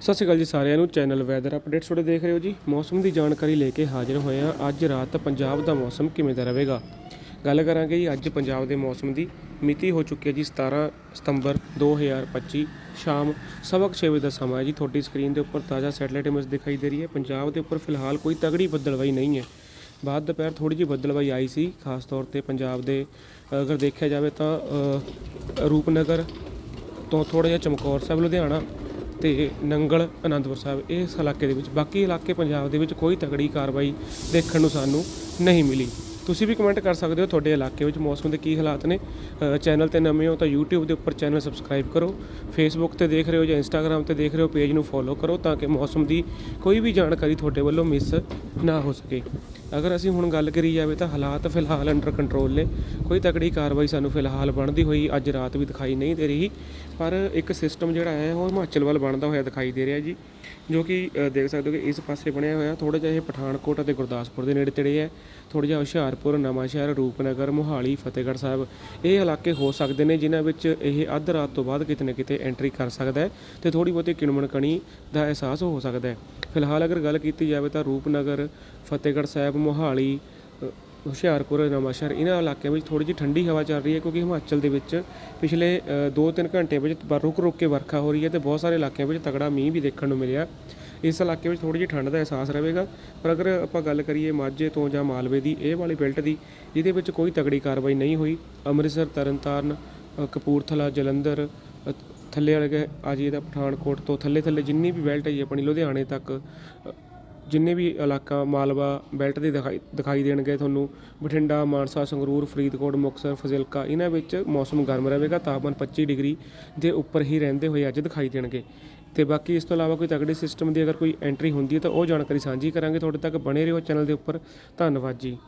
ਸਤਿ ਸ਼੍ਰੀ ਅਕਾਲ ਜੀ ਸਾਰਿਆਂ ਨੂੰ, ਚੈਨਲ ਵੈਦਰ ਅਪਡੇਟਸ ਤੁਹਾਡੇ ਦੇਖ ਰਹੇ ਹੋ ਜੀ। ਮੌਸਮ ਦੀ ਜਾਣਕਾਰੀ ਲੈ ਕੇ ਹਾਜ਼ਰ ਹੋਏ ਹਾਂ। ਅੱਜ ਰਾਤ ਪੰਜਾਬ ਦਾ ਮੌਸਮ ਕਿਵੇਂ ਦਾ ਰਹੇਗਾ? ਗੱਲ ਕਰਾਂਗੇ ਜੀ ਅੱਜ ਪੰਜਾਬ ਦੇ ਮੌਸਮ ਦੀ। ਮਿਤੀ ਹੋ ਚੁੱਕੀ ਹੈ ਜੀ 17 ਸਤੰਬਰ 2025 ਸ਼ਾਮ ਸਬਕ ਕੁ ਛੇ ਵਜੇ ਦਾ ਸਮਾਂ ਹੈ ਜੀ। ਤੁਹਾਡੀ ਸਕਰੀਨ ਦੇ ਉੱਪਰ ਤਾਜ਼ਾ ਸੈਟਲਾਈਟ ਇਮੇਜ ਦਿਖਾਈ ਦੇ ਰਹੀ ਹੈ। ਪੰਜਾਬ ਦੇ ਉੱਪਰ ਫਿਲਹਾਲ ਕੋਈ ਤਗੜੀ ਬੱਦਲਵਾਈ ਨਹੀਂ ਹੈ। ਬਾਅਦ ਦੁਪਹਿਰ ਥੋੜੀ ਜਿਹੀ ਬੱਦਲਵਾਈ ਆਈ ਸੀ। ਖਾਸ ਤੌਰ ਤੇ ਪੰਜਾਬ ਦੇ, ਅਗਰ ਦੇਖਿਆ ਜਾਵੇ ਤਾਂ ਰੂਪਨਗਰ ਤੋਂ ਥੋੜਾ ਜਿਹਾ ਚਮਕੌਰ ਸਾਹਿਬ, ਲੁਧਿਆਣਾ ਤੇ ਨੰਗਲ ਅਨੰਦਪੁਰ ਸਾਹਿਬ, ਇਸ ਇਲਾਕੇ ਦੇ ਵਿੱਚ। ਬਾਕੀ ਇਲਾਕੇ ਪੰਜਾਬ ਦੇ ਵਿੱਚ ਕੋਈ ਤਗੜੀ ਕਾਰਵਾਈ ਦੇਖਣ ਨੂੰ ਸਾਨੂੰ ਨਹੀਂ ਮਿਲੀ। ਤੁਸੀਂ ਵੀ ਕਮੈਂਟ ਕਰ ਸਕਦੇ ਹੋ ਤੁਹਾਡੇ ਇਲਾਕੇ ਵਿੱਚ ਮੌਸਮ ਦੇ ਕੀ ਹਾਲਾਤ ਨੇ। ਚੈਨਲ ਤੇ ਨਵੇਂ ਹੋ ਤਾਂ YouTube ਦੇ ਉੱਪਰ ਚੈਨਲ ਸਬਸਕ੍ਰਾਈਬ ਕਰੋ। Facebook ਤੇ ਦੇਖ ਰਹੇ ਹੋ ਜਾਂ Instagram ਤੇ ਦੇਖ ਰਹੇ ਹੋ ਪੇਜ ਨੂੰ ਫੋਲੋ ਕਰੋ ਤਾਂ ਕਿ ਮੌਸਮ ਦੀ ਕੋਈ ਵੀ ਜਾਣਕਾਰੀ ਤੁਹਾਡੇ ਵੱਲੋਂ ਮਿਸ ਨਾ ਹੋ ਸਕੇ। ਅਗਰ ਅਸੀਂ ਹੁਣ ਗੱਲ ਕਰੀ ਜਾਵੇ ਤਾਂ ਹਾਲਾਤ ਫਿਲਹਾਲ ਅੰਡਰ ਕੰਟਰੋਲ ਨੇ। ਕੋਈ ਤਕੜੀ ਕਾਰਵਾਈ ਸਾਨੂੰ ਫਿਲਹਾਲ ਬਣਦੀ ਹੋਈ ਅੱਜ ਰਾਤ ਵੀ ਦਿਖਾਈ ਨਹੀਂ ਦੇ ਰਹੀ। ਪਰ ਇੱਕ ਸਿਸਟਮ ਜਿਹੜਾ ਹੈ, ਉਹ ਹਿਮਾਚਲ ਵੱਲ ਬਣਦਾ ਹੋਇਆ ਦਿਖਾਈ ਦੇ ਰਿਹਾ ਜੀ, ਜੋ ਕਿ ਦੇਖ ਸਕਦੇ ਹੋ ਕਿ ਇਸ ਪਾਸੇ ਬਣਿਆ ਹੋਇਆ। ਥੋੜਾ ਜਿਹਾ ਇਹ ਪਠਾਨਕੋਟ ਅਤੇ ਗੁਰਦਾਸਪੁਰ ਦੇ ਨੇੜੇ ਤੇੜੇ ਹੈ। ਥੋੜਾ ਜਿਹਾ ਹੁਸ਼ਿਆਰਪੁਰ, ਨਵਾਂਸ਼ਹਿਰ, ਰੂਪਨਗਰ, ਮੋਹਾਲੀ, ਫਤਿਹਗੜ੍ਹ ਸਾਹਿਬ ਇਹ ਇਲਾਕੇ ਹੋ ਸਕਦੇ ਨੇ, ਜਿਨ੍ਹਾਂ ਵਿੱਚ ਇਹ ਅੱਧ ਰਾਤ ਤੋਂ ਬਾਅਦ ਕਿਤੇ ਨਾ ਕਿਤੇ ਐਂਟਰੀ ਕਰ ਸਕਦਾ ਹੈ ਤੇ ਥੋੜੀ ਬਹੁਤੀ ਕਿਣਮਣ ਕਣੀ ਦਾ ਅਹਿਸਾਸ ਹੋ ਸਕਦਾ ਹੈ। ਫਿਲਹਾਲ ਅਗਰ ਗੱਲ ਕੀਤੀ ਜਾਵੇ ਤਾਂ ਰੂਪਨਗਰ, ਫਤਿਹਗੜ੍ਹ ਸਾਹਿਬ ਮੋਹਾਲੀ ਹੁਸ਼ਿਆਰਪੁਰ, ਨਵਾਂਸ਼ਹਿਰ, ਇਹਨਾਂ ਇਲਾਕਿਆਂ ਵਿੱਚ ਥੋੜ੍ਹੀ ਜਿਹੀ ਠੰਡੀ ਹਵਾ ਚੱਲ ਰਹੀ ਹੈ ਕਿਉਂਕਿ ਹਿਮਾਚਲ ਦੇ ਵਿੱਚ ਪਿਛਲੇ 2-3 ਘੰਟੇ ਵਿੱਚ ਬ- ਰੁਕ ਰੁਕ ਕੇ ਵਰਖਾ ਹੋ ਰਹੀ ਹੈ ਤੇ ਬਹੁਤ ਸਾਰੇ ਇਲਾਕਿਆਂ ਵਿੱਚ ਤਗੜਾ ਮੀਂਹ ਵੀ ਦੇਖਣ ਨੂੰ ਮਿਲਿਆ। ਇਸ ਇਲਾਕੇ ਵਿੱਚ ਥੋੜੀ ਜਿਹੀ ਠੰਡ ਦਾ ਅਹਿਸਾਸ ਰਹੇਗਾ, ਪਰ ਅਗਰ ਆਪਾਂ ਗੱਲ ਕਰੀਏ ਮਾਝੇ ਤੋਂ ਜਾਂ ਮਾਲਵੇ ਦੀ, ਇਹ ਵਾਲੀ ਬੈਲਟ ਦੀ, ਜਿਹਦੇ ਵਿੱਚ ਕੋਈ ਤਗੜੀ ਕਾਰਵਾਈ ਨਹੀਂ ਹੋਈ। ਅੰਮ੍ਰਿਤਸਰ, ਤਰਨਤਾਰਨ ਕਪੂਰਥਲਾ, ਜਲੰਧਰ ਥੱਲੇ ਵਾਲੇ ਆ ਜੀ ਇਹਦਾ ਪਠਾਨਕੋਟ ਤੋਂ ਥੱਲੇ ਥੱਲੇ ਜਿੰਨੀ ਵੀ ਬੈਲਟ ਹੈ ਜੀ ਆਪਣੀ ਲੁਧਿਆਣੇ ਤੱਕ ਜਿੰਨੇ ਵੀ ਇਲਾਕਾ ਮਾਲਵਾ ਬੈਲਟ ਦੇ ਦਿਖਾਈ ਦਿਖਾਈ ਦੇਣਗੇ ਤੁਹਾਨੂੰ, ਬਠਿੰਡਾ, ਮਾਨਸਾ, ਸੰਗਰੂਰ, ਫਰੀਦਕੋਟ, ਮੁਕਤਸਰ, ਫਜ਼ਿਲਕਾ, ਇਹਨਾਂ ਵਿੱਚ ਮੌਸਮ ਗਰਮ ਰਹੇਗਾ, ਤਾਪਮਾਨ 25 ਡਿਗਰੀ ਦੇ ਉੱਪਰ ਹੀ ਰਹਿੰਦੇ ਹੋਏ ਅੱਜ ਦਿਖਾਈ ਦੇਣਗੇ। ਤੇ ਬਾਕੀ ਇਸ ਤੋਂ ਇਲਾਵਾ ਕੋਈ ਤਗੜੇ ਸਿਸਟਮ ਦੀ ਅਗਰ ਕੋਈ ਐਂਟਰੀ ਹੁੰਦੀ ਹੈ ਤਾਂ ਉਹ ਜਾਣਕਾਰੀ ਸਾਂਝੀ ਕਰਾਂਗੇ। ਤੁਹਾਡੇ ਤੱਕ ਬਣੇ ਰਹੋ ਚੈਨਲ ਦੇ ਉੱਪਰ। ਧੰਨਵਾਦ ਜੀ।